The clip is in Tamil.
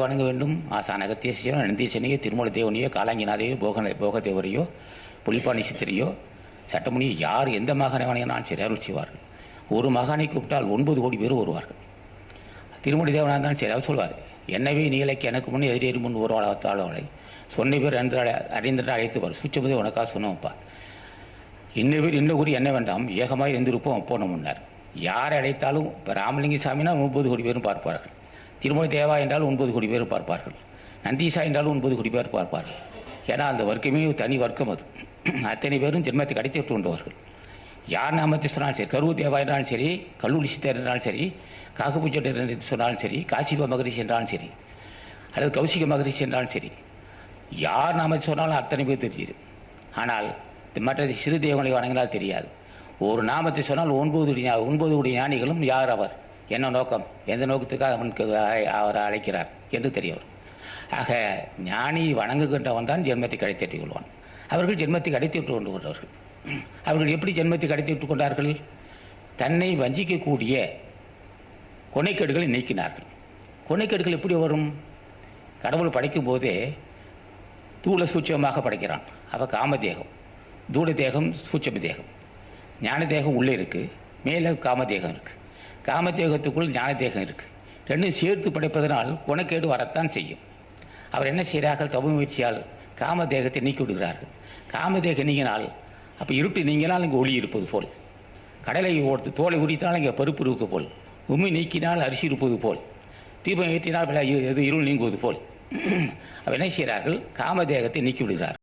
வணங்க வேண்டும். ஆசான் அகத்தியசியோ நந்தீசனையோ திருமல தேவனையோ காலாங்கிநாதையோ போக போகதேவரையோ புலிப்பாணி சித்திரையோ சட்டமுனியோ யார் எந்த மகானை வணங்கினாலும் சரி அருள் செய்வார்கள். ஒரு மகானை கூப்பிட்டால் ஒன்பது கோடி பேர் வருவார்கள். திருமணி தேவனாக இருந்தாலும் சரி அவர் சொல்வார். என்னவே நீலைக்கு எனக்கு முன் எதிரேறி முன் ஒரு அவளை சொன்ன பேர் என்று அறிந்திட்டு அழைத்துவார் சுச்சபதே உனக்காக சொன்னோம்ப்பா. இன்ன பேர் இன்ன கூறி என்ன வேண்டாம். ஏகமாக இருந்திருப்போம். அப்போ முன்னார். யார் அழைத்தாலும் இப்போ ராமலிங்க சாமினா ஒன்பது கோடி பேரும் பார்ப்பார்கள். திருமலை தேவா என்றால் ஒன்பது கோடி பேர் பார்ப்பார்கள். நந்தீசா என்றாலும் ஒன்பது கோடி பேர் பார்ப்பார்கள். ஏன்னா அந்த வர்க்கமே தனி வர்க்கம் அது. அத்தனை பேரும் ஜென்மத்தை கடைத்து விட்டு கொண்டவர்கள். யார் நாமத்தை சொன்னாலும் சரி கருவு தேவா என்றாலும் சரி கல்லூரி சித்தர் என்றாலும் சரி காகபூஜர் என்று சொன்னாலும் சரி காசிப மகரிஷி என்றாலும் சரி அல்லது கௌசிக மகரிஷி என்றாலும் சரி யார் நாமத்தை சொன்னாலும் அத்தனை பேர் தெரியுது ஆனால் மற்ற சிறு தெய்வங்களை வணங்கினால் தெரியாது. ஒரு நாமத்தை சொன்னால் ஒன்பது ஒன்பது ஞானிகளும் யார் அவர்? என்ன நோக்கம்? எந்த நோக்கத்துக்காக அவனுக்கு அழை- அவர் அழைக்கிறார் என்று தெரியவர் ஆக ஞானி வணங்குகின்றவன் தான் ஜென்மத்தை கடைத்தட்டி கொள்வான். அவர்கள் ஜென்மத்தை கடைத்து கொண்டு கொண்டவர்கள் அவர்கள் எப்படி ஜென்மத்தை கடைத்து கொண்டார்கள்? தன்னை வஞ்சிக்கக்கூடிய கொனைக்கேடுகளை நீக்கினார்கள். கொனைக்கேடுகள் எப்படி வரும்? கடவுள் படைக்கும் போதே தூள சூட்சமாக படைக்கிறான். அவ காமதேகம். தூள தேகம் சூட்சம தேகம் ஞான தேகம் உள்ளே இருக்குது மேலே காமதேகம் இருக்குது காமதேகத்துக்குள் ஞானத்தேகம் இருக்குது ரெண்டும் சேர்த்து படைப்பதனால் குணக்கேடு வரத்தான் செய்யும். அவர் என்ன செய்கிறார்கள்? தவ முயற்சியால் காமதேகத்தை நீக்கி விடுகிறார்கள். காமதேகம் நீங்கினால் அப்போ இருட்டு நீங்கினால் இங்கே ஒளி இருப்பது போல். கடலை ஓடுத்து தோலை உரித்தால் இங்கே பருப்பு இருப்பது போல். உண்மை நீக்கினால் அரிசி இருப்பது போல். தீபம் ஏற்றினால் எது இருள் நீங்குவது போல். அவர் என்ன செய்கிறார்கள்? காமதேகத்தை நீக்கி விடுகிறார்.